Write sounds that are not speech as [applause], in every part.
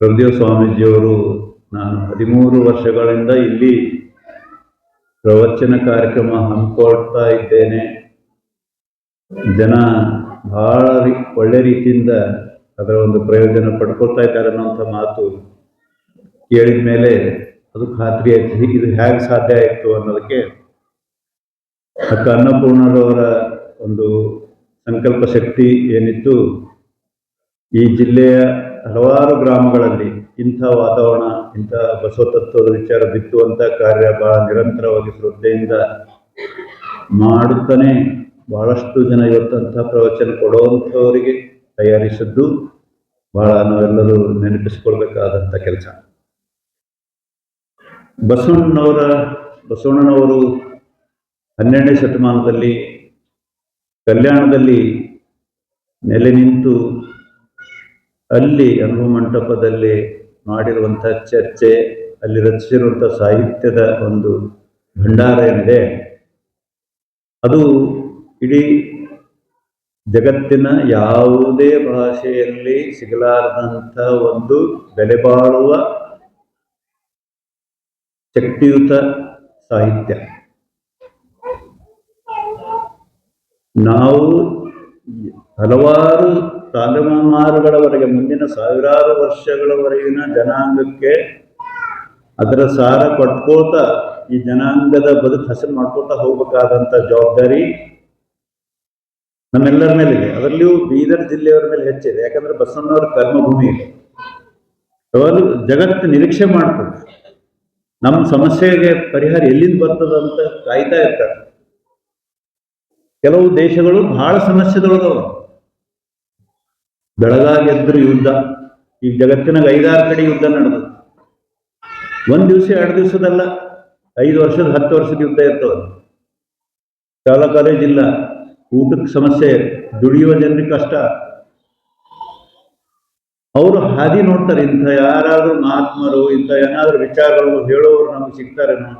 ಪ್ರಭುದೇವ ಸ್ವಾಮೀಜಿಯವರು ನಾನು ಹದಿಮೂರು ವರ್ಷಗಳಿಂದ ಇಲ್ಲಿ ಪ್ರವಚನ ಕಾರ್ಯಕ್ರಮ ಹಮ್ಮಿಕೊಳ್ತಾ ಇದ್ದೇನೆ. ಜನ ಬಹಳ ಒಳ್ಳೆ ರೀತಿಯಿಂದ ಅದರ ಒಂದು ಪ್ರಯೋಜನ ಪಡ್ಕೊಳ್ತಾ ಇದ್ದಾರೆ ಅನ್ನೋಂಥ ಮಾತು ಕೇಳಿದ ಮೇಲೆ ಅದು ಖಾತ್ರಿ ಆಯ್ತು. ಇದು ಹೇಗೆ ಸಾಧ್ಯ ಆಯಿತು ಅನ್ನೋದಕ್ಕೆ ಅಕ್ಕ ಅನ್ನಪೂರ್ಣರವರ ಒಂದು ಸಂಕಲ್ಪ ಶಕ್ತಿ ಏನಿತ್ತು ಈ ಜಿಲ್ಲೆಯ ಹಲವಾರು ಗ್ರಾಮಗಳಲ್ಲಿ ಇಂಥ ವಾತಾವರಣ, ಇಂಥ ಬಸವ ತತ್ವದ ವಿಚಾರ ಬಿತ್ತುವಂಥ ಕಾರ್ಯ ಬಹಳ ನಿರಂತರವಾಗಿ ಶ್ರದ್ಧೆಯಿಂದ ಮಾಡುತ್ತಾನೆ ಬಹಳಷ್ಟು ಜನ ಇವತ್ತಂಥ ಪ್ರವಚನ ಕೊಡುವಂಥವರಿಗೆ ತಯಾರಿಸಿದ್ದು ಬಹಳ ನಾವೆಲ್ಲರೂ ನೆನಪಿಸಿಕೊಳ್ಬೇಕಾದಂಥ ಕೆಲಸ. ಬಸವಣ್ಣನವರ, ಬಸವಣ್ಣನವರು ಹನ್ನೆರಡನೇ ಶತಮಾನದಲ್ಲಿ ಕಲ್ಯಾಣದಲ್ಲಿ ನೆಲೆ ನಿಂತು ಅಲ್ಲಿ ಅನುಭವ ಮಂಟಪದಲ್ಲಿ ಮಾಡಿರುವಂಥ ಚರ್ಚೆ, ಅಲ್ಲಿ ರಚಿಸಿರುವಂಥ ಸಾಹಿತ್ಯದ ಒಂದು ಭಂಡಾರ ಏನಿದೆ, ಅದು ಇಡೀ ಜಗತ್ತಿನ ಯಾವುದೇ ಭಾಷೆಯಲ್ಲಿ ಸಿಗಲಾರದಂಥ ಒಂದು ಬೆಲೆ ಬಾಳುವ ಶಕ್ತಿಯುತ ಸಾಹಿತ್ಯ. ನಾವು ಹಲವಾರು ತಲೆಮಾರುಗಳವರೆಗೆ ಮುಂದಿನ ಸಾವಿರಾರು ವರ್ಷಗಳವರೆಗಿನ ಜನಾಂಗಕ್ಕೆ ಅದರ ಸಾರ ಕೊಟ್ಕೋತ ಈ ಜನಾಂಗದ ಬದುಕು ಹಸರು ಮಾಡ್ಕೋತಾ ಹೋಗ್ಬೇಕಾದಂತ ಜವಾಬ್ದಾರಿ ನಮ್ಮೆಲ್ಲರ ಮೇಲಿದೆ. ಅದರಲ್ಲಿಯೂ ಬೀದರ್ ಜಿಲ್ಲೆಯವರ ಮೇಲೆ ಹೆಚ್ಚಿದೆ ಯಾಕಂದ್ರೆ ಬಸವಣ್ಣವರ ಕರ್ಮಭೂಮಿ ಇದೆ. ಅವರು ಜಗತ್ತು ನಿರೀಕ್ಷೆ ಮಾಡ್ತದೆ. ನಮ್ಮ ಸಮಸ್ಯೆಗೆ ಪರಿಹಾರ ಎಲ್ಲಿಂದ ಬರ್ತದ ಅಂತ ಕಾಯ್ತಾ ಇರ್ತಾರೆ. ಕೆಲವು ದೇಶಗಳು ಬಹಳ ಸಮಸ್ಯೆದೊಳಗವ ಬೆಳಗಾಗೆದ್ರು ಯುದ್ಧ, ಈ ಜಗತ್ತಿನಾಗ ಐದಾರು ಕಡೆ ಯುದ್ಧ ನಡೆದು ಒಂದು ದಿವಸ, ಎರಡು ದಿವಸದಲ್ಲ, ಐದು ವರ್ಷದ, ಹತ್ತು ವರ್ಷದ ಯುದ್ಧ ಇರ್ತವೆ ಶಾಲಾ ಕಾಲೇಜ್ ಇಲ್ಲ, ಊಟಕ್ಕೆ ಸಮಸ್ಯೆ, ದುಡಿಯುವ ಜನರಿಗೆ ಕಷ್ಟ. ಅವರು ಹಾದಿ ನೋಡ್ತಾರೆ, ಇಂಥ ಯಾರಾದರೂ ಮಹಾತ್ಮರು, ಇಂಥ ಏನಾದರೂ ವಿಚಾರಗಳು ಹೇಳೋರು ನಮ್ಗೆ ಸಿಗ್ತಾರೇನೋ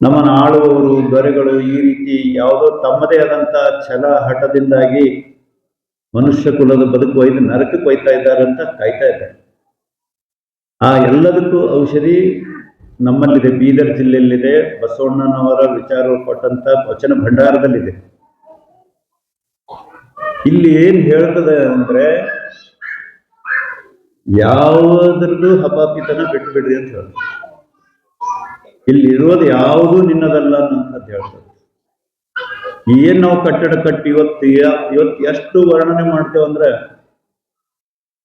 ನಮ್ಮನ್ನು ಆಳುವವರು, ದೊರೆಗಳು ಈ ರೀತಿ ಯಾವುದೋ ತಮ್ಮದೇ ಆದಂಥ ಛಲ ಹಠದಿಂದಾಗಿ ಮನುಷ್ಯ ಕುಲದ ಬದುಕು ಒಯ್ದು ನರಕಕ್ಕೆ ಒಯ್ತಾ ಇದ್ದಾರಂತ ಕಾಯ್ತಾ ಇದ್ದಾರೆ. ಆ ಎಲ್ಲದಕ್ಕೂ ಔಷಧಿ ನಮ್ಮಲ್ಲಿದೆ. ಬೀದರ್ ಜಿಲ್ಲೆಯಲ್ಲಿದೆ, ಬಸವಣ್ಣನವರ ವಿಚಾರ ಕೊಟ್ಟಂತ ವಚನ ಭಂಡಾರದಲ್ಲಿದೆ. ಇಲ್ಲಿ ಏನ್ ಹೇಳ್ತದೆ ಅಂದ್ರೆ, ಯಾವುದ್ರದ್ದು ಹಪಾಪಿತನ ಬಿಟ್ಬಿಡ್ರಿ ಅಂತ ಹೇಳ್ತಾರೆ. ಇಲ್ಲಿ ಇರೋದು ಯಾವುದು ನಿನ್ನದಲ್ಲ ಅಂತ ಹೇಳ್ತಾರೆ. ಏನ್ ನಾವು ಕಟ್ಟಡ ಕಟ್ಟಿ ಇವತ್ತು ಇವತ್ತು ಎಷ್ಟು ವರ್ಣನೆ ಮಾಡ್ತೇವೆ ಅಂದ್ರೆ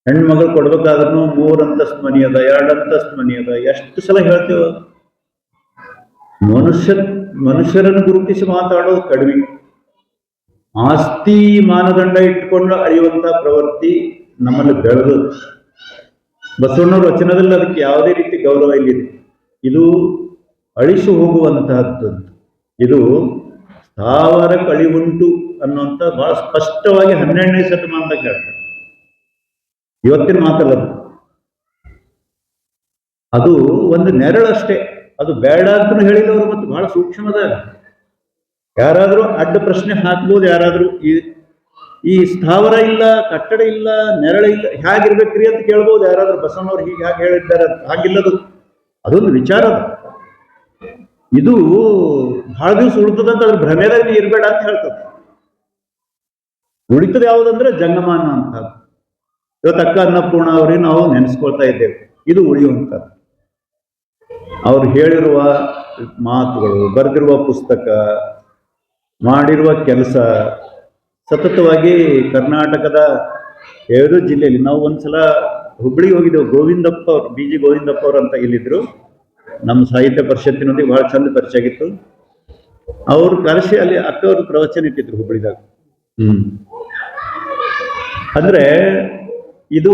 ಹೆಣ್ಮಗಳು ಕೊಡ್ಬೇಕಾದ್ರೂ ಮೂರ್ ಅಂತಸ್ತ್ ಮನಿ ಅದ, ಎರಡ್ ಅಂತಸ್ತ್ ಮನಿ ಅದ, ಎಷ್ಟು ಸಲ ಹೇಳ್ತೇವ? ಮನುಷ್ಯ, ಮನುಷ್ಯರನ್ನು ಗುರುತಿಸಿ ಮಾತಾಡೋದು ಕಡಿಮೆ. ಆಸ್ತಿ ಮಾನದಂಡ ಇಟ್ಕೊಂಡು ಅಳಿಯುವಂತ ಪ್ರವೃತ್ತಿ ನಮ್ಮಲ್ಲಿ ಬೆಳೆದು. ಬಸವಣ್ಣವ್ರ ವಚನದಲ್ಲಿ ಅದಕ್ಕೆ ಯಾವುದೇ ರೀತಿ ಗೌರವ ಇಲ್ಲಿದೆ. ಇದು ಅಳಿಸಿ ಹೋಗುವಂತಹದ್ದು. ಇದು ಸ್ಥಾವರ ಕಳಿವುಂಟು ಅನ್ನುವಂಥ ಬಹಳ ಸ್ಪಷ್ಟವಾಗಿ ಹನ್ನೆರಡನೇ ಶತಮಾನದ ಹೇಳ್ತಾರೆ. ಇವತ್ತಿನ ಮಾತಲ್ಲ ಅದು. ಒಂದು ನೆರಳಷ್ಟೇ ಅದು ಬೇಡ ಅಂತ ಹೇಳಿದವರು ಮತ್ತು ಬಹಳ ಸೂಕ್ಷ್ಮದ ಯಾರಾದರೂ ಅಡ್ಡ ಪ್ರಶ್ನೆ ಹಾಕ್ಬೋದು, ಯಾರಾದರೂ ಈ ಈ ಸ್ಥಾವರ ಇಲ್ಲ, ಕಟ್ಟಡ ಇಲ್ಲ, ನೆರಳ ಇಲ್ಲ, ಹೇಗಿರ್ಬೇಕ್ರಿ ಅಂತ ಕೇಳ್ಬೋದು. ಯಾರಾದರೂ ಬಸವನವ್ರು ಹೀಗೆ ಹಾಗೆ ಹೇಳಿದ್ದಾರೆ ಹಾಗಿಲ್ಲದು. ಅದೊಂದು ವಿಚಾರ ಅದು. ಇದು ಬಹಳ ದಿವಸ ಉಳಿತದಂತ ಅದ್ರ ಭ್ರಮೆದಾಗ ನೀ ಇರಬೇಡ ಅಂತ ಹೇಳ್ತದೆ ಉಳಿತದ ಯಾವುದಂದ್ರೆ ಜಂಗಮಾನ ಅಂತ ಇವತ್ತು ಅಕ್ಕ ಅನ್ನಪೂರ್ಣ ಅವರೇ ನಾವು ನೆನೆಸ್ಕೊಳ್ತಾ ಇದ್ದೇವೆ. ಇದು ಉಳಿಯುವಂಥದ್ದು. ಅವ್ರು ಹೇಳಿರುವ ಮಾತುಗಳು, ಬರೆದಿರುವ ಪುಸ್ತಕ, ಮಾಡಿರುವ ಕೆಲಸ, ಸತತವಾಗಿ ಕರ್ನಾಟಕದ ಎರಡು ಜಿಲ್ಲೆಯಲ್ಲಿ ನಾವು ಒಂದ್ಸಲ ಹುಬ್ಳಿಗೆ ಹೋಗಿದ್ದೆವು. ಗೋವಿಂದಪ್ಪ ಅವ್ರು, ಬಿ ಜಿ ಗೋವಿಂದಪ್ಪ ಅವ್ರು ಅಂತ ಇಲ್ಲಿದ್ರು. ನಮ್ಮ ಸಾಹಿತ್ಯ ಪರಿಷತ್ತಿನೊಂದಿಗೆ ಬಹಳ ಚಂದ ಪರಿಚಯ ಆಗಿತ್ತು. ಅವ್ರು ಕರೆಸಿ ಅಲ್ಲಿ ಅಕ್ಕವರು ಪ್ರವಚನ ಇಟ್ಟಿದ್ರು ಹುಬ್ಬಳ್ಳಿದಾಗ ಅಂದ್ರೆ ಇದು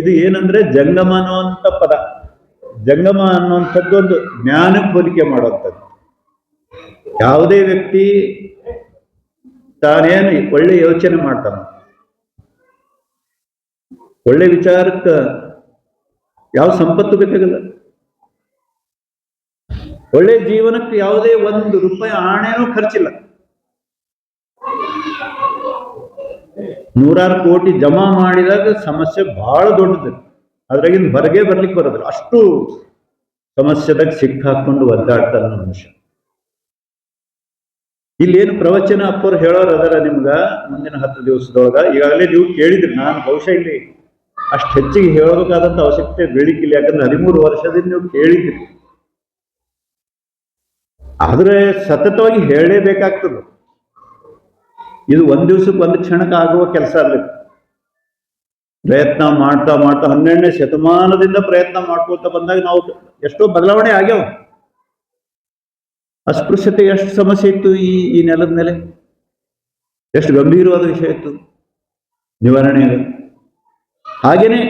ಇದು ಏನಂದ್ರೆ ಜಂಗಮ ಅನ್ನುವಂಥ ಪದ. ಜಂಗಮ ಅನ್ನುವಂಥದ್ದು ಒಂದು ಜ್ಞಾನಕ್ಕೆ ಹೋಲಿಕೆ ಮಾಡುವಂಥದ್ದು. ಯಾವುದೇ ವ್ಯಕ್ತಿ ತಾನೇನು ಒಳ್ಳೆ ಯೋಚನೆ ಮಾಡ್ತಾನ, ಒಳ್ಳೆ ವಿಚಾರಕ್ಕೆ ಯಾವ ಸಂಪತ್ತು ಬೇಕಾಗಲ್ಲ. ಒಳ್ಳೆ ಜೀವನಕ್ಕೆ ಯಾವುದೇ ಒಂದು ರೂಪಾಯಿ ಆಣೆನೂ ಖರ್ಚಿಲ್ಲ. ನೂರಾರು ಕೋಟಿ ಜಮಾ ಮಾಡಿದಾಗ ಸಮಸ್ಯೆ ಬಹಳ ದೊಡ್ಡದು. ಅದ್ರಾಗಿಂದ ಹೊರಗೆ ಬರ್ಲಿಕ್ಕೆ ಬರೋದಿಲ್ಲ. ಅಷ್ಟು ಸಮಸ್ಯೆದಾಗ ಸಿಕ್ಕಾಕೊಂಡು ಒದ್ದಾಡ್ತಾರ ಮನುಷ್ಯ. ಇಲ್ಲೇನು ಪ್ರವಚನ ಅಪ್ಪರು ಹೇಳೋರು ಅದರ ನಿಮ್ಗ ಮುಂದಿನ ಹತ್ತು ದಿವಸದೊಳಗ? ಈಗಾಗಲೇ ನೀವು ಕೇಳಿದ್ರಿ, ನಾನು ಬಹುಶಃ ಇಲ್ಲಿ ಅಷ್ಟು ಹೆಚ್ಚಿಗೆ ಹೇಳಬೇಕಾದಂತ ಅವಶ್ಯಕತೆ ಬೇಡಿಕಿಲ್ಲ ಯಾಕಂದ್ರೆ ಹದಿಮೂರು ವರ್ಷದಿಂದ ನೀವು ಕೇಳಿದ್ರಿ. ಆದ್ರೆ ಸತತವಾಗಿ ಹೇಳಲೇಬೇಕಾಗ್ತದೆ ಇದು ಒಂದು ದಿವ್ಸಕ್ಕೆ ಒಂದು ಕ್ಷಣಕ್ಕೆ ಆಗುವ ಕೆಲಸ ಅಲ್ಲ ಪ್ರಯತ್ನ ಮಾಡ್ತಾ ಮಾಡ್ತಾ ಹನ್ನೆರಡನೇ ಶತಮಾನದಿಂದ ಪ್ರಯತ್ನ ಮಾಡ್ಕೊಳ್ತಾ ಬಂದಾಗ ನಾವು ಎಷ್ಟೋ ಬದಲಾವಣೆ ಆಗ್ಯಾವ. ಅಸ್ಪೃಶ್ಯತೆ ಎಷ್ಟು ಸಮಸ್ಯೆ ಇತ್ತು ಈ ಈ ನೆಲದ ಮೇಲೆ? ಎಷ್ಟು ಗಂಭೀರವಾದ ವಿಷಯ ಇತ್ತು ನಿವಾರಣೆ ಹಾಗೇನೆ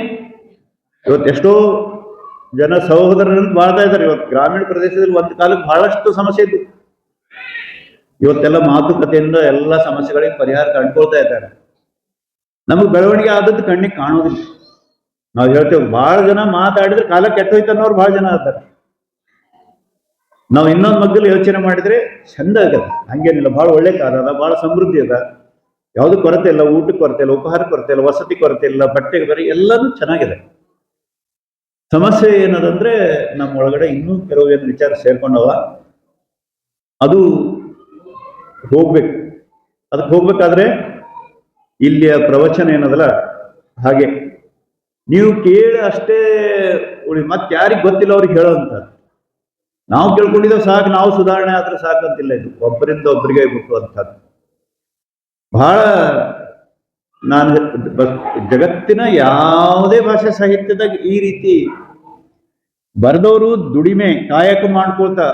ಇವತ್ತು ಎಷ್ಟೋ ಜನ ಸಹೋದರರಿಂದ ಬಾಳ್ತಾ ಇದ್ದಾರೆ. ಇವತ್ತು ಗ್ರಾಮೀಣ ಪ್ರದೇಶದಲ್ಲಿ ಒಂದು ಕಾಲಕ್ಕೆ ಬಹಳಷ್ಟು ಸಮಸ್ಯೆ ಇತ್ತು. ಇವತ್ತೆಲ್ಲ ಮಾತುಕತೆಯಿಂದ ಎಲ್ಲ ಸಮಸ್ಯೆಗಳಿಗೆ ಪರಿಹಾರ ಕಂಡುಕೊಳ್ತಾ ಇದ್ದಾರೆ. ನಮಗೆ ಬೆಳವಣಿಗೆ ಆದದ್ದು ಕಣ್ಣಿಗೆ ಕಾಣೋದಿಲ್ಲ. ನಾವು ಹೇಳ್ತೇವೆ ಬಹಳ ಜನ ಮಾತಾಡಿದ್ರೆ ಕಾಲ ಕೆಟ್ಟೋಯ್ತು ಅನ್ನೋರು ಬಹಳ ಜನ ಇದ್ದಾರೆ. ನಾವು ಇನ್ನೊಂದು ಮಗ್ಗಲು ಯೋಚನೆ ಮಾಡಿದ್ರೆ ಚಂದ ಆಗದ ಹಂಗೇನಿಲ್ಲ ಬಹಳ ಒಳ್ಳೆ ಕಾಲ ಅದ ಬಹಳ ಸಮೃದ್ಧಿ ಅದ. ಯಾವುದು ಕೊರತೆ ಇಲ್ಲ, ಊಟಕ್ಕೆ ಕೊರತೆ ಇಲ್ಲ ಉಪಹಾರ ಕೊರತೆ ಇಲ್ಲ, ವಸತಿ ಕೊರತೆ ಇಲ್ಲ, ಬಟ್ಟೆಗೆ ಬರೀ ಎಲ್ಲನೂ ಚೆನ್ನಾಗಿದೆ. ಸಮಸ್ಯೆ ಏನದಂದ್ರೆ ನಮ್ಮ ಒಳಗಡೆ ಇನ್ನೂ ಕೆಲವು ಏನು ವಿಚಾರ ಸೇರ್ಕೊಂಡವ. ಅದು ಹೋಗ್ಬೇಕು. ಅದಕ್ಕೆ ಹೋಗ್ಬೇಕಾದ್ರೆ ಇಲ್ಲಿಯ ಪ್ರವಚನ ಏನದಲ್ಲ? ಹಾಗೆ. ನೀವು ಕೇಳಿ ಅಷ್ಟೇ ಉಳಿ ಮತ್ತೆ ಯಾರಿಗೆ ಗೊತ್ತಿಲ್ಲ ಅವ್ರಿಗೆ ಹೇಳೋಂತ ನಾವು ಕೇಳ್ಕೊಂಡಿದ್ದೇವೆ ಸಾಕು, ನಾವು ಸುಧಾರಣೆ ಆದ್ರೆ ಸಾಕಂತಿಲ್ಲ ಇದು. ಒಬ್ಬರಿಂದ ಒಬ್ಬರಿಗೆ ಅಂತ ಬಹಳ ನಾನು ಜಗತ್ತಿನ ಯಾವುದೇ ಭಾಷೆ ಸಾಹಿತ್ಯದಾಗ ಈ ರೀತಿ ಬರೆದವರು ದುಡಿಮೆ ಕಾಯಕ ಮಾಡ್ಕೊಳ್ತಾ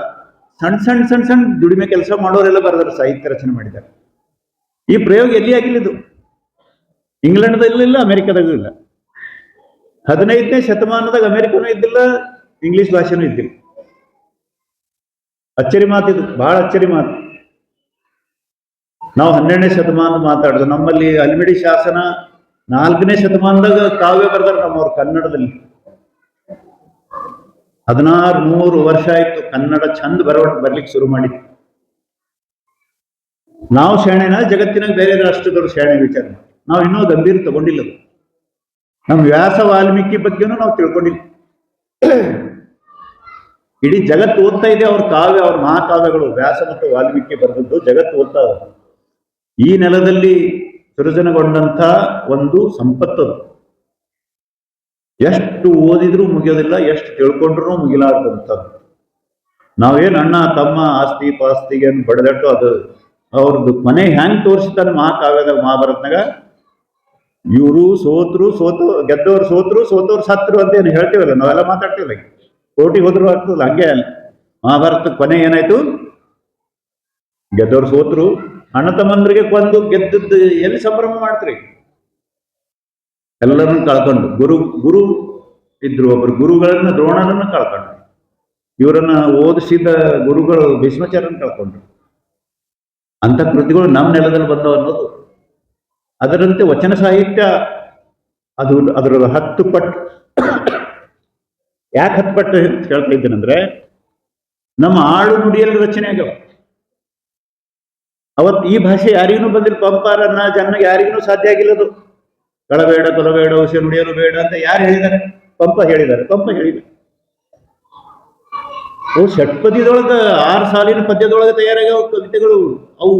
ಸಣ್ಣ ಸಣ್ಣ ಸಣ್ಣ ಸಣ್ಣ ದುಡಿಮೆ ಕೆಲಸ ಮಾಡೋರೆಲ್ಲ ಬರೆದಾರೆ ಸಾಹಿತ್ಯ ರಚನೆ ಮಾಡಿದ್ದಾರೆ. ಈ ಪ್ರಯೋಗ ಎಲ್ಲಿ ಆಗಿಲ್ಲ ಇದು? ಇಂಗ್ಲೆಂಡ್ದಲ್ಲೂ ಇಲ್ಲ ಅಮೆರಿಕದಾಗೂ ಇಲ್ಲ. ಹದಿನೈದನೇ ಶತಮಾನದಾಗ ಅಮೆರಿಕನೂ ಇದ್ದಿಲ್ಲ, ಇಂಗ್ಲಿಷ್ ಭಾಷೆನೂ ಇದ್ದಿಲ್ಲ. ಅಚ್ಚರಿ ಮಾತಿದು ಬಹಳ ಅಚ್ಚರಿ ಮಾತು. ನಾವು ಹನ್ನೆರಡನೇ ಶತಮಾನ ಮಾತಾಡೋದು. ನಮ್ಮಲ್ಲಿ ಅಲ್ಮಿಡಿ ಶಾಸನ ನಾಲ್ಕನೇ ಶತಮಾನದಾಗ ಕಾವ್ಯ ಬರ್ದಾರ ನಮ್ಮವ್ರು ಕನ್ನಡದಲ್ಲಿ. ಹದಿನಾರು ನೂರು ವರ್ಷ ಆಯ್ತು ಕನ್ನಡ ಚಂದ ಬರೋ ಬರ್ಲಿಕ್ಕೆ ಶುರು ಮಾಡಿದ್ವಿ ನಾವು ಶಾಣೆನ ಜಗತ್ತಿನ ಬೇರೆ ರಾಷ್ಟ್ರದವರು ಶಾಣೆ ವಿಚಾರ ನಾವು ಇನ್ನೂ ಗಂಭೀರ ತಗೊಂಡಿಲ್ಲ ನಮ್ ನಮ್ಮ ವ್ಯಾಸ ವಾಲ್ಮೀಕಿ ಬಗ್ಗೆನೂ ನಾವು ತಿಳ್ಕೊಂಡಿಲ್ಲ. ಇಡೀ ಜಗತ್ತು ಓದ್ತಾ ಇದೆ, ಅವ್ರ ಕಾವ್ಯ, ಅವ್ರ ಮಹಾಕಾವ್ಯಗಳು, ವ್ಯಾಸ ಮತ್ತು ವಾಲ್ಮೀಕಿ ಬರೆದದ್ದು ಜಗತ್ತು ಓದ್ತಾ. ಈ ನೆಲದಲ್ಲಿ ಸೃಜನಗೊಂಡಂತ ಒಂದು ಸಂಪತ್ತು. ಎಷ್ಟು ಓದಿದ್ರೂ ಮುಗಿಯೋದಿಲ್ಲ, ಎಷ್ಟು ತಿಳ್ಕೊಂಡ್ರೂ ಮುಗಿಲಾರ್ದಂಥದ್ದು. ನಾವೇನು ಅಣ್ಣ, ತಮ್ಮ ಆಸ್ತಿ ಪಾಸ್ತಿಗೆ ಬಡದಟ್ಟು ಅದು ಅವ್ರದ್ದು ಮನೆ ಹೆಂಗ್ ತೋರಿಸ್ತಾನೆ ಮಹಾಕಾವ್ಯದ ಮಹಾಭಾರತನಾಗ? ಇವರು ಸೋತ್ರು, ಸೋತು, ಗೆದ್ದವರು ಸೋತ್ರು, ಸೋತವ್ರು ಸತ್ರು ಅಂತ ಏನು ಹೇಳ್ತೀವಲ್ಲ, ನಾವೆಲ್ಲ ಮಾತಾಡ್ತೀವಲ್ಲ ಕೋಟಿ ಹೋದ್ರು ಆಗ್ತದಲ್ಲ, ಹಂಗೆ. ಅಲ್ಲ ಮಹಾಭಾರತ ಕೊನೆ ಏನಾಯ್ತು? ಗೆದ್ದವ್ರು ಸೋತ್ರು ಅಣ್ಣ ತಮ್ಮಂದ್ರಿಗೆ ಕೊಂದು ಗೆದ್ದದ್ದು ಎಲ್ಲಿ ಸಂಭ್ರಮ ಮಾಡ್ತೀರಿ? ಎಲ್ಲರನ್ನು ಕಳ್ಕೊಂಡು, ಗುರು ಗುರು ಇದ್ರು ಒಬ್ಬರು ಗುರುಗಳನ್ನ, ದ್ರೋಣನನ್ನ ಕಳ್ಕೊಂಡ್ರು ಇವರನ್ನ ಓದಿಸಿದ ಗುರುಗಳು ಭೀಷ್ಮಾಚಾರ್ಯನ ಕಳ್ಕೊಂಡ್ರು ಅಂತ ಕೃತಿಗಳು ನಮ್ಮ ನೆಲದಲ್ಲಿ ಬಂದವು ಅನ್ನೋದು. ಅದರಂತೆ ವಚನ ಸಾಹಿತ್ಯ, ಅದು ಅದರ ಹತ್ತು ಪಟ್ಟು ಯಾಕೆ ಹತ್ತು ಪಟ್ಟು ಅಂತ ಹೇಳ್ತಾ ಇದ್ದೇನೆಂದ್ರೆ, ನಮ್ಮ ಆಳು ನುಡಿಯಲ್ಲಿ ರಚನೆ ಆಗ್ಯಾವ. ಅವತ್ತು ಈ ಭಾಷೆ ಯಾರಿಗೂ ಬಂದಿಲ್ಲ. ಪಂಪಾರನ್ನ ಜನ ಯಾರಿಗೂ ಸಾಧ್ಯ ಆಗಿಲ್ಲದು. ಕಳಬೇಡ ಕೊಲಬೇಡ ಹುಸಿ ನುಡಿಯಲು ಬೇಡ ಅಂತ ಯಾರು ಹೇಳಿದ್ದಾರೆ? ಪಂಪ ಹೇಳಿದ್ದಾರೆ, ಪಂಪ ಹೇಳಿದ ಅವು ಷಟ್ಪದಿದೊಳಗ ಆರು ಸಾಲಿನ ಪದ್ಯದೊಳಗೆ ತಯಾರಾಗ್ಯಾವ ಕವಿತೆಗಳು. ಅವು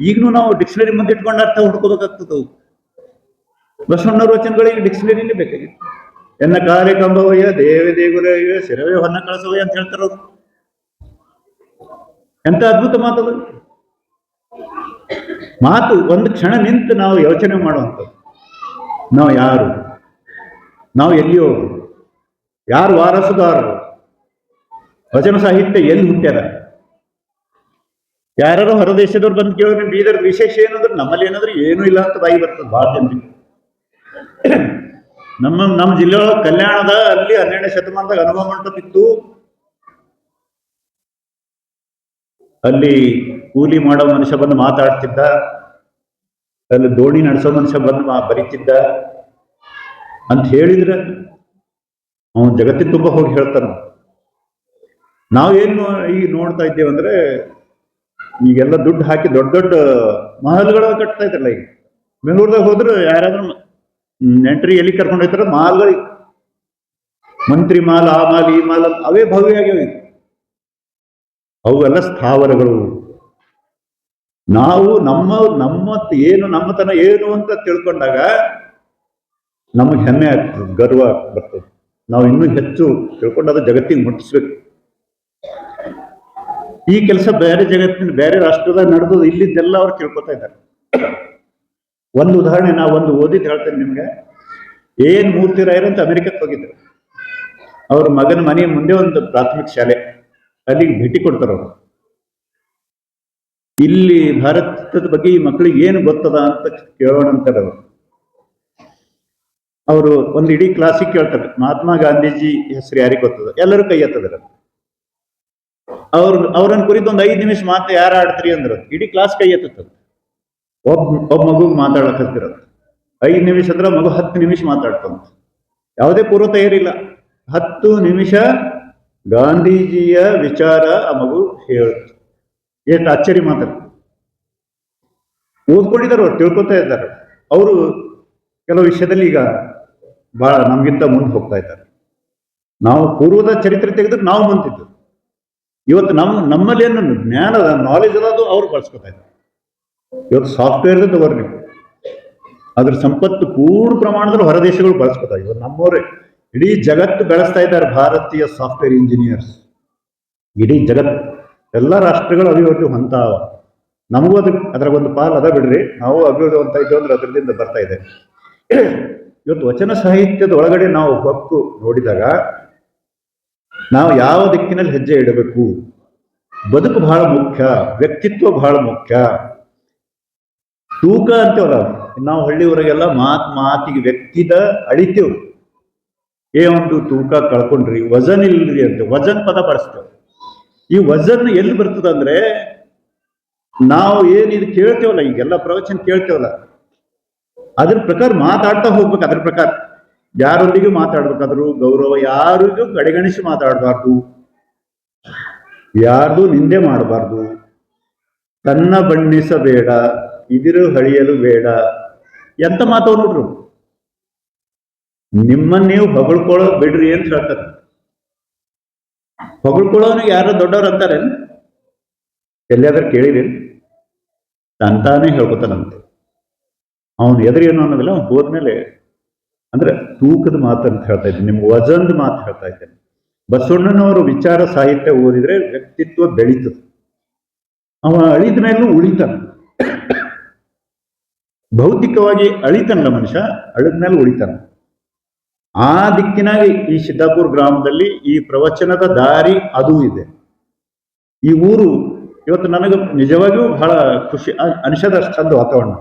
ಈಗಲೂ ನಾವು ಡಿಕ್ಷನರಿ ಮುಂದೆ ಇಟ್ಕೊಂಡು ಅರ್ಥ ಹುಡ್ಕೋಬೇಕಾಗ್ತದೆ ಅವು ಬಸವಣ್ಣವ್ರ ವಚನಗಳಿಗೆ ಡಿಕ್ಷನರಿನೇ ಬೇಕಾಗಿತ್ತು. ಎನ್ನ ಕಾರ್ಯ ಕಂಬವಯ್ಯ ದೇವಿ ದೇಗುಲಯ್ಯ ಶಿರವೇ ಹೊನ್ನ ಕಳಸವಯ್ಯ ಅಂತ ಹೇಳ್ತಾರ ಎಂತ ಅದ್ಭುತ ಮಾತದು. ಮಾತು ಒಂದು ಕ್ಷಣ ನಿಂತು ನಾವು ಯೋಚನೆ ಮಾಡುವಂಥದ್ದು. ನಾವು ಯಾರು? ನಾವು ಎಲ್ಲಿಯೋ? ಯಾರು ವಾರಸುದಾರರು? ವಚನ ಸಾಹಿತ್ಯ ಎಲ್ಲಿ ಹುಟ್ಟ್ಯಾರ? ಯಾರು ಹೊರದೇಶದವ್ರು ಬಂದು ಕೇಳಿದ್ರೆ ಬೀದರ್ ವಿಶೇಷ ಏನಂದ್ರೆ, ನಮ್ಮಲ್ಲಿ ಏನಾದ್ರೂ ಏನೂ ಇಲ್ಲ ಅಂತ ಬಾಯಿ ಬರ್ತದೆ ಭಾಳ ಜನರಿಗೆ. ನಮ್ಮ ನಮ್ಮ ಜಿಲ್ಲೆಯೊಳಗೆ ಕಲ್ಯಾಣದ ಅಲ್ಲಿ ಹನ್ನೆರಡನೇ ಶತಮಾನದಾಗ ಅನುಭವ ಮಂಟಪ ಇತ್ತು. ಅಲ್ಲಿ ಕೂಲಿ ಮಾಡೋ ಮನುಷ್ಯ ಬಂದು ಮಾತಾಡ್ತಿದ್ದ, ಅಲ್ಲಿ ದೋಣಿ ನಡೆಸೋ ಮನುಷ್ಯ ಬಂದು ಬರೀತಿದ್ದ ಅಂತ ಹೇಳಿದ್ರೆ ಅವನು ಜಗತ್ತಿನ ತುಂಬ ಹೋಗಿ ಹೇಳ್ತಾನ. ನಾವೇನು ಈಗ ನೋಡ್ತಾ ಇದ್ದೇವಂದ್ರೆ ಈಗೆಲ್ಲ ದುಡ್ಡು ಹಾಕಿ ದೊಡ್ಡ ದೊಡ್ಡ ಮಹಲ್ಗಳ ಕಟ್ತಾ ಇದ್ರಲ್ಲ ಈಗ. ಬೆಂಗಳೂರ್ದಾಗ ಹೋದ್ರೆ ಯಾರಾದ್ರೂ ನೆಂಟ್ರಿ ಎಲ್ಲಿ ಕರ್ಕೊಂಡು ಹೋಗ್ತಾರೆ ಮಹಲ್ಗಳಿಗೆ ಮಂತ್ರಿ ಮಾಲ್, ಆ ಮಾಲ್, ಈ ಮಾಲ್, ಅವೇ ಭವ್ಯ ಆಗ್ಯಾವ. ಅವೆಲ್ಲ ಸ್ಥಾವರಗಳು. ನಾವು ನಮ್ಮ ನಮ್ಮ ಏನು ನಮ್ಮತನ ಏನು ಅಂತ ತಿಳ್ಕೊಂಡಾಗ ನಮಗೆ ಹೆಮ್ಮೆ ಆಗ್ತದೆ, ಗರ್ವ ಬರ್ತದೆ ನಾವು ಇನ್ನೂ ಹೆಚ್ಚು ತಿಳ್ಕೊಂಡಾಗ ಜಗತ್ತಿಗೆ ಮುಟ್ಟಿಸ್ಬೇಕು. ಈ ಕೆಲಸ ಬೇರೆ ಜಗತ್ತಿನ, ಬೇರೆ ರಾಷ್ಟ್ರದಾಗ ನಡೆದು ಇಲ್ಲಿದ್ದೆಲ್ಲ ಅವ್ರು ತಿಳ್ಕೊತಾ ಇದ್ದಾರೆ. ಒಂದು ಉದಾಹರಣೆ ನಾವು ಒಂದು ಓದಿದ್ದು ಹೇಳ್ತೇನೆ ನಿಮ್ಗೆ. ಏನ್ ಮೂರ್ತಿ ರಾಯರು ಅಂತ ಅಮೆರಿಕಕ್ಕೆ ಹೋಗಿದ್ರು. ಅವ್ರ ಮಗನ ಮನೆಯ ಮುಂದೆ ಒಂದು ಪ್ರಾಥಮಿಕ ಶಾಲೆ. ಅಲ್ಲಿಗೆ ಭೇಟಿ ಕೊಡ್ತಾರೆ ಅವರು ಇಲ್ಲಿ ಭಾರತದ ಬಗ್ಗೆ ಈ ಮಕ್ಕಳಿಗೆ ಏನು ಗೊತ್ತದ ಅಂತ ಕೇಳೋಣ ಅಂತಾರೆ ಅವರು. ಅವರು ಒಂದು ಇಡೀ ಕ್ಲಾಸಿಗೆ ಕೇಳ್ತಾರೆ, ಮಹಾತ್ಮ ಗಾಂಧೀಜಿ ಹೆಸರು ಯಾರಿಗೆ ಗೊತ್ತದ? ಎಲ್ಲರೂ ಕೈ ಎತ್ತದ್ರ ಅವ್ರ, ಅವ್ರನ್ನ ಕುರಿತು ಒಂದು ಐದು ನಿಮಿಷ ಮಾತು ಯಾರು ಆಡ್ತೀರಿ ಅಂದ್ರು. ಇಡೀ ಕ್ಲಾಸ್ ಕೈ ಎತ್ತದ ಒಬ್ಬ ಒಬ್ಬ ಮಗು ಮಾತಾಡಕ್ ಹತ್ತಿರೋದು ಐದು ನಿಮಿಷ ಅಂದ್ರೆ ಮಗು ಹತ್ತು ನಿಮಿಷ ಮಾತಾಡ್ತಂತ. ಯಾವುದೇ ಪೂರ್ವ ತಯಾರಿಲ್ಲ. ಹತ್ತು ನಿಮಿಷ ಗಾಂಧೀಜಿಯ ವಿಚಾರ ಆ ಮಗು ಹೇಳ್ತು ಎಷ್ಟು ಅಚ್ಚರಿ ಮಾತ್ರ. ಓದ್ಕೊಂಡಿದ್ದಾರೆ ಅವ್ರು ತಿಳ್ಕೊತಾ ಇದ್ದಾರೆ. ಅವರು ಕೆಲವು ವಿಷಯದಲ್ಲಿ ಈಗ ಬಹಳ ನಮ್ಗಿಂತ ಮುಂದೆ ಹೋಗ್ತಾ ಇದ್ದಾರೆ. ನಾವು ಪೂರ್ವದ ಚರಿತ್ರೆ ತೆಗೆದು ನಾವು ಮುಂತಿದ್ದು ಇವತ್ತು ನಮ್ಮ ನಮ್ಮಲ್ಲಿ ಏನು ಜ್ಞಾನದ ನಾಲೆಜ್ ಅನ್ನೋದು ಅವ್ರು ಬಳಸ್ಕೊತಾ ಇದ್ದಾರೆ. ಇವತ್ತು ಸಾಫ್ಟ್ವೇರ್ ತಗೋರಿ ನೀವು. ಅದ್ರ ಸಂಪತ್ತು ಪೂರ್ಣ ಪ್ರಮಾಣದಲ್ಲಿ ಹೊರದೇಶಗಳು ಬಳಸ್ಕೊತಾ ಇವತ್ತು ನಮ್ಮವರೇ ಇಡೀ ಜಗತ್ತು ಬೆಳೆಸ್ತಾ ಇದ್ದಾರೆ ಭಾರತೀಯ ಸಾಫ್ಟ್ವೇರ್ ಇಂಜಿನಿಯರ್ಸ್ ಇಡೀ ಜಗತ್ತು ಎಲ್ಲ ರಾಷ್ಟ್ರಗಳು ಅಭಿವೃದ್ಧಿ ಹೊಂತಾವ ನಮಗೂ ಅದಕ್ಕೆ ಅದ್ರಾಗೊಂದು ಪಾಲ್ ಅದ ಬಿಡ್ರಿ. ನಾವು ಅಭಿವೃದ್ಧಿ ಹೊಂತ ಇದ್ದೇವೆ ಅಂದ್ರೆ ಅದರಿಂದ ಬರ್ತಾ ಇದೆ. ಇವತ್ತು ವಚನ ಸಾಹಿತ್ಯದ ಒಳಗಡೆ ನಾವು ಹೊಕ್ಕು ನೋಡಿದಾಗ ನಾವು ಯಾವ ದಿಕ್ಕಿನಲ್ಲಿ ಹೆಜ್ಜೆ ಇಡಬೇಕು? ಬದುಕು ಬಹಳ ಮುಖ್ಯ, ವ್ಯಕ್ತಿತ್ವ ಬಹಳ ಮುಖ್ಯ. ತೂಕ ಅಂತೇವಲ್ಲ ನಾವು ಹಳ್ಳಿ ಊರಿಗೆಲ್ಲ ಮಾತು, ಮಾತಿಗೆ ವ್ಯಕ್ತಿದ ಅಳಿತೇವ್ ಏ ಒಂದು ತೂಕ ಕಳ್ಕೊಂಡ್ರಿ, ವಜನ್ ಇಲ್ರಿ ಅಂತ, ವಜನ್ ಪದ ಬಳಸ್ತೇವೆ ಈ ವಜನ್ ಎಲ್ಲಿ ಬರ್ತದೆ ಅಂದ್ರೆ, ನಾವು ಏನು ಇದು ಕೇಳ್ತೇವಲ್ಲ, ಈಗೆಲ್ಲ ಪ್ರವಚನ ಕೇಳ್ತೇವಲ್ಲ. ಅದ್ರ ಪ್ರಕಾರ ಮಾತಾಡ್ತಾ ಹೋಗ್ಬೇಕು, ಅದ್ರ ಪ್ರಕಾರ. ಯಾರೊಂದಿಗೆ ಮಾತಾಡ್ಬೇಕಾದ್ರು ಗೌರವ ಯಾರಿಗೂ ಕಡೆಗಣಿಸಿ ಮಾತಾಡಬಾರ್ದು. ಯಾರ್ದು ನಿಂದೆ ಮಾಡಬಾರ್ದು. ತನ್ನ ಬಣ್ಣಿಸಬೇಡ, ಇದಿರು ಹಳಿಯಲು ಬೇಡ. ಎಂತ ಮಾತವ್ ನೋಡ್ರು? ನಿಮ್ಮನ್ನ ನೀವು ಬಿಡ್ರಿ ಅಂತ ಹೇಳ್ತಾರೆ. ಹೊಗಳ್ಕೊಳ್ಳೋನು ಯಾರೋ ದೊಡ್ಡವ್ರು ಅಂತಾರೆ ಎಲ್ಲಿಯಾದ್ರೂ ಕೇಳಿರಿ. ತಂತಾನೆ ಹೇಳ್ಕೊತಾನಂತೆ. ಅವನು ಏನು ಅನ್ನೋದಿಲ್ಲ, ಅವ್ನು ಹೋದ್ಮೇಲೆ ಅಂದ್ರೆ ತೂಕದ ಮಾತು ಅಂತ ಹೇಳ್ತಾ ಇದ್ದೀನಿ, ನಿಮ್ಗೆ ವಜನ್ದ ಮಾತು ಹೇಳ್ತಾ ಇದ್ದೇನೆ. ಬಸವಣ್ಣನವರು ವಿಚಾರ ಸಾಹಿತ್ಯ ಓದಿದ್ರೆ ವ್ಯಕ್ತಿತ್ವ ಬೆಳೀತದೆ. ಅವ ಅಳಿದ ಮೇಲೂ ಉಳಿತಾನ. ಭೌತಿಕವಾಗಿ ಅಳಿತಾನಲ್ಲ ಮನುಷ್ಯ, ಅಳಿದ ಮೇಲೆ ಉಳಿತಾನ. ಆ ದಿಕ್ಕಿನಾಗ ಈ ಸಿದ್ದಾಪುರ ಗ್ರಾಮದಲ್ಲಿ ಈ ಪ್ರವಚನದ ದಾರಿ ಅದು ಇದೆ. ಈ ಊರು ಇವತ್ತು ನನಗೆ ನಿಜವಾಗಿಯೂ ಬಹಳ ಖುಷಿ ಅನಿಸದ ಚಂದ ವಾತಾವರಣ.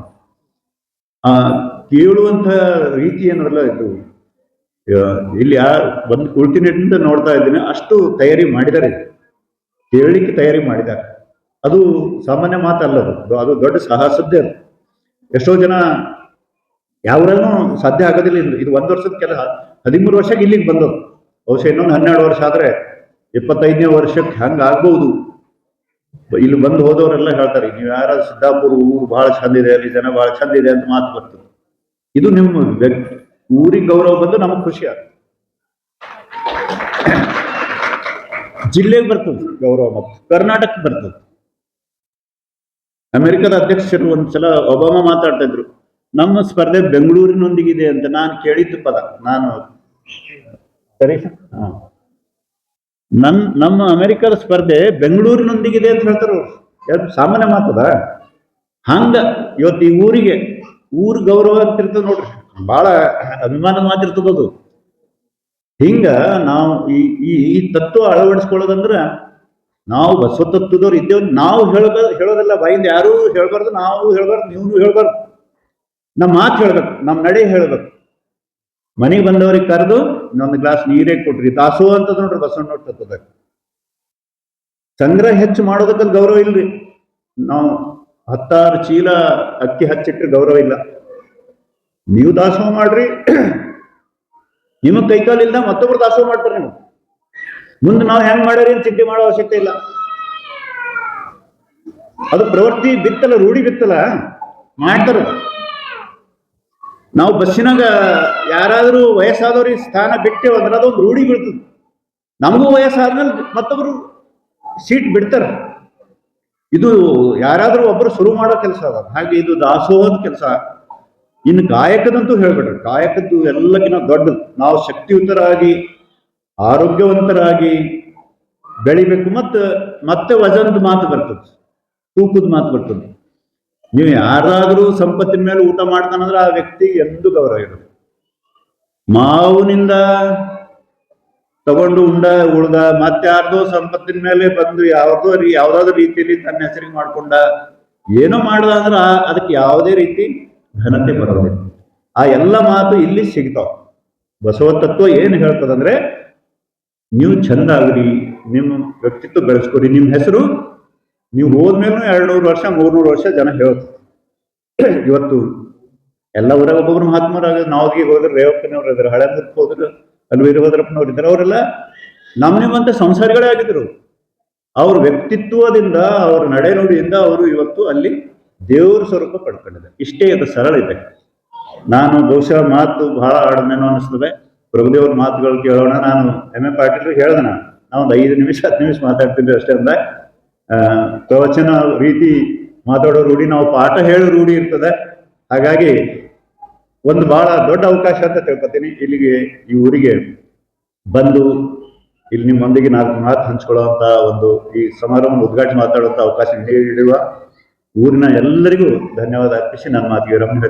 ಆ ಕೇಳುವಂತ ರೀತಿ ಏನಲ್ಲ ಇದು ಇಲ್ಲಿ ಯಾ ಬಂದು ಕುಳಿತಿನಿಂದ ನೋಡ್ತಾ ಇದ್ದೀನಿ, ಅಷ್ಟು ತಯಾರಿ ಮಾಡಿದ್ದಾರೆ. ಕೇಳಲಿಕ್ಕೆ ತಯಾರಿ ಮಾಡಿದ್ದಾರೆ. ಅದು ಸಾಮಾನ್ಯ ಮಾತಲ್ಲ ಅದು. ಅದು ದೊಡ್ಡ ಸಾಹಸದ್ದೇ ಅದು. ಎಷ್ಟೋ ಜನ ಯಾವ್ರನ್ನೂ ಸಾಧ್ಯ ಆಗೋದಿಲ್ಲ ಇದು. ಇದು ಒಂದು ವರ್ಷದ ಕೆಲಸ ಹದಿಮೂರು ವರ್ಷಕ್ಕೆ ಇಲ್ಲಿಗೆ ಬಂದದ್ದು. ಬಹುಶಃ ಇನ್ನೊಂದು ಹನ್ನೆರಡು ವರ್ಷ ಆದ್ರೆ ಇಪ್ಪತ್ತೈದನೇ ವರ್ಷಕ್ಕೆ ಹಂಗೆ ಆಗ್ಬೋದು. ಇಲ್ಲಿ ಬಂದು ಹೋದವರೆಲ್ಲ ಹೇಳ್ತಾರೆ, ನೀವು ಯಾರ ಸಿದ್ದಾಪುರ ಊರು ಭಾಳ ಚಂದ ಇದೆ, ಅಲ್ಲಿ ಜನ ಭಾಳ ಚಂದ ಇದೆ ಅಂತ ಮಾತು ಬರ್ತದೆ ಇದು ನಿಮ್ಮ ಊರಿಗೆ ಗೌರವ ಬಂದು ನಮಗೆ ಖುಷಿ ಆಗ್ತದೆ ಜಿಲ್ಲೆಗೆ ಬರ್ತದೆ ಗೌರವ ಮತ್ತು ಕರ್ನಾಟಕ ಬರ್ತದೆ. ಅಮೆರಿಕದ ಅಧ್ಯಕ್ಷರು ಒಂದ್ಸಲ ಒಬಾಮ ಮಾತಾಡ್ತಾ ಇದ್ರು. ನಮ್ಮ ಸ್ಪರ್ಧೆ ಬೆಂಗಳೂರಿನೊಂದಿಗಿದೆ ಅಂತ ನಾನು ಕೇಳಿದ್ದು ಪದ. ನಾನು ಸರಿ ನನ್ ನಮ್ಮ ಅಮೆರಿಕದ ಸ್ಪರ್ಧೆ ಬೆಂಗಳೂರಿನೊಂದಿಗಿದೆ ಅಂತ ಹೇಳ್ತಾರ ಅವ್ರು. ಸಾಮಾನ್ಯ ಮಾತದ? ಹಂಗ ಇವತ್ತು ಈ ಊರಿಗೆ ಊರ್ ಗೌರವ ಅಂತ ಇರ್ತದ ನೋಡ್ರಿ. ಬಹಳ ಅಭಿಮಾನ ಮಾತಿರ್ತದ ಅದು ಹಿಂಗ ನಾವು ಈ ಈ ಈ ತತ್ವ ಅಳವಡಿಸ್ಕೊಳ್ಳೋದಂದ್ರ ನಾವು ಬಸವ ತತ್ವದವ್ರು ಇದ್ದೇವೆ ನಾವು ಹೇಳೋದ ಹೇಳೋದಲ್ಲ. ಬಾಯಿಂದ ಯಾರೂ ಹೇಳ್ಬಾರ್ದು ನಾವು ಹೇಳ್ಬಾರ್ದು ನೀವು ಹೇಳ್ಬಾರ್ದು. ನಮ್ಮ ಮಾತು ಹೇಳ್ಬೇಕು ನಮ್ಮ ನಡೆ ಹೇಳ್ಬೇಕು. ಮನೆಗೆ ಬಂದವರಿಗೆ ಕರೆದು ಇನ್ನೊಂದು ಗ್ಲಾಸ್ ನೀರೇ ಕೊಟ್ರಿ, ತಾಸು ಅಂತದ್ ನೋಡ್ರಿ ಬಸವಣ್ಣ ತತ್ವದಾಗ. ಸಂಗ್ರಹ ಹೆಚ್ಚು ಮಾಡೋದಕ್ಕಲ್ಲಿ ಗೌರವ ಇಲ್ರಿ. ನಾವು ಹತ್ತಾರು ಚೀಲ ಅಕ್ಕಿ ಹಚ್ಚಿಟ್ರೆ ಗೌರವ ಇಲ್ಲ. ನೀವು ದಾಸೋಹ ಮಾಡ್ರಿ, [clears throat] ನಿಮಗ್ ಕೈಕಾಲು ಇಲ್ಲ ಮತ್ತೊಬ್ರು ದಾಸೋಹ ಮಾಡ್ತಾರೆ ನೀವು. ಮುಂದೆ ನಾವು ಹೆಂಗ್ ಮಾಡ್ಯಾರಿ ಅಂತ ಚಿಂತೆ ಮಾಡೋ ಅವಶ್ಯಕತೆ ಇಲ್ಲ. ಅದು ಪ್ರವೃತ್ತಿ ಬಿತ್ತಲ್ಲ, ರೂಢಿ ಬಿತ್ತಲ್ಲ, ಮಾಡ್ತಾರ. ನಾವು ಬಸ್ಸಿನಾಗ ಯಾರಾದರೂ ವಯಸ್ಸಾದವ್ರಿಗೆ ಸ್ಥಾನ ಬಿಟ್ಟೇವು ಅಂದ್ರೆ ಅದೊಂದು ರೂಢಿ ಬೀಳ್ತದೆ. ನಮಗೂ ವಯಸ್ಸಾದ್ಮೇಲೆ ಮತ್ತೊಬ್ರು ಸೀಟ್ ಬಿಡ್ತಾರೆ. ಇದು ಯಾರಾದರೂ ಒಬ್ಬರು ಶುರು ಮಾಡೋ ಕೆಲಸ ಅದ. ಹಾಗೆ ಇದು ದಾಸೋಹದ ಕೆಲಸ. ಇನ್ನು ಗಾಯಕದಂತೂ ಹೇಳ್ಬೇಡ್ರಿ. ಗಾಯಕದ್ದು ಎಲ್ಲಕ್ಕಿಂತ ದೊಡ್ಡದು. ನಾವು ಶಕ್ತಿಯುತರಾಗಿ, ಆರೋಗ್ಯವಂತರಾಗಿ ಬೆಳಿಬೇಕು. ಮತ್ತು, ಮತ್ತೆ ವಜನದ ಮಾತು ಬರ್ತದೆ. ತೂಕದ ಮಾತು ಬರ್ತದೆ. ನೀವು ಯಾರಾದರೂ ಸಂಪತ್ತಿನ ಮೇಲೆ ಊಟ ಮಾಡ್ತಾನಂದ್ರೆ ಆ ವ್ಯಕ್ತಿ ಎಂದು ಗೌರವ ಇರೋದು ಮಾವಿನಿಂದ ತಗೊಂಡು ಉಂಡ, ಉಳ್ದ, ಮತ್ತೆ ಯಾರ್ದೋ ಸಂಪತ್ತಿನ ಮೇಲೆ ಬಂದು ಯಾವ್ದೋ ರೀ, ಯಾವ್ದಾದ್ರು ರೀತಿಯಲ್ಲಿ ತನ್ನ ಹೆಸರಿಗೆ ಮಾಡ್ಕೊಂಡ, ಏನೋ ಮಾಡ್ದ ಅಂದ್ರ ಅದಕ್ಕೆ ಯಾವುದೇ ರೀತಿ ಘನತೆ ಬರೋದಿಲ್ಲ. ಆ ಎಲ್ಲ ಮಾತು ಇಲ್ಲಿ ಸಿಗ್ತಾವ. ಬಸವ ತತ್ವ ಏನ್ ಹೇಳ್ತದಂದ್ರೆ, ನೀವು ಚಂದ ಆಗ್ರಿ, ನಿಮ್ಮ ವ್ಯಕ್ತಿತ್ವ ಬೆಳೆಸ್ಕೊರಿ, ನಿಮ್ಮ ಹೆಸರು ನೀವು ಹೋದ್ಮೇಲೂ ಎರಡು ನೂರು ವರ್ಷ, ಮೂರ್ನೂರು ವರ್ಷ ಜನ ಹೇಳ್ತಾರೆ ಇವತ್ತು ಎಲ್ಲ ಊರಾಗ ಒಬ್ಬೊಬ್ರು ಮಹಾತ್ಮರಾಗ ನಾವ್ಗೆ ಹೋದ್ರೆ ರೇವಪ್ಪನವ್ರು ಇದ್ರು ಹಳೆಂದಕ್ಕೆ ಹೋದ್ರೆ ಅಲ್ಲಿ ವೀರಭದ್ರಪ್ಪನವ್ರು ಇದ್ದಾರೆ, ಅವರೆಲ್ಲ ನಮ್ಮ ನಿಮ್ಮಂತ ಸಂಸಾರಿಗಳೇ ಆಗಿದ್ರು. ಅವ್ರ ವ್ಯಕ್ತಿತ್ವದಿಂದ, ಅವರ ನಡೆನುಡಿಯಿಂದ ಅವರು ಇವತ್ತು ಅಲ್ಲಿ ದೇವ್ರ ಸ್ವರೂಪ ಪಡ್ಕೊಂಡಿದ್ದಾರೆ. ಇಷ್ಟೇ ಅದು ಸರಳ ಇದೆ. ನಾನು ಬಹುಶಃ ಮಾತು ಬಹಳ ಆಡದೇನೋ ಅನಿಸ್ತದೆ. ಪ್ರಭುದೇವ್ರ ಮಾತುಗಳು ಕೇಳೋಣ, ನಾನು ಎಂ ಎ ಪಾಟೀಲ್ ಹೇಳ್ದೆ ನಾನು. ಒಂದು ಐದು ನಿಮಿಷ, ಹತ್ತು ನಿಮಿಷ ಮಾತಾಡ್ತಿದ್ವಿ ಅಷ್ಟೇ ಅಂದ ಪ್ರವಚನ ರೀತಿ ಮಾತಾಡೋ ರೂಢಿ, ನಾವು ಪಾಠ ಹೇಳೋ ರೂಢಿ ಇರ್ತದೆ. ಹಾಗಾಗಿ ಒಂದು ಬಹಳ ದೊಡ್ಡ ಅವಕಾಶ ಅಂತ ತಿಳ್ಕೊತೀನಿ. ಇಲ್ಲಿಗೆ ಈ ಊರಿಗೆ ಬಂದು ಇಲ್ಲಿ ನಿಮ್ಮೊಂದಿಗೆ ನಾಲ್ಕು ಮಾತು ಹಂಚ್ಕೊಳ್ಳುವಂತ ಒಂದು ಈ ಸಮಾರಂಭ ಉದ್ಘಾಟನೆ ಮಾತಾಡುವಂತ ಅವಕಾಶ ನೀಡಿರುವ ಊರಿನ ಎಲ್ಲರಿಗೂ ಧನ್ಯವಾದ ಅರ್ಪಿಸಿ ನನ್ನ ಮಾತಿಗೆ ರಮ್ಯ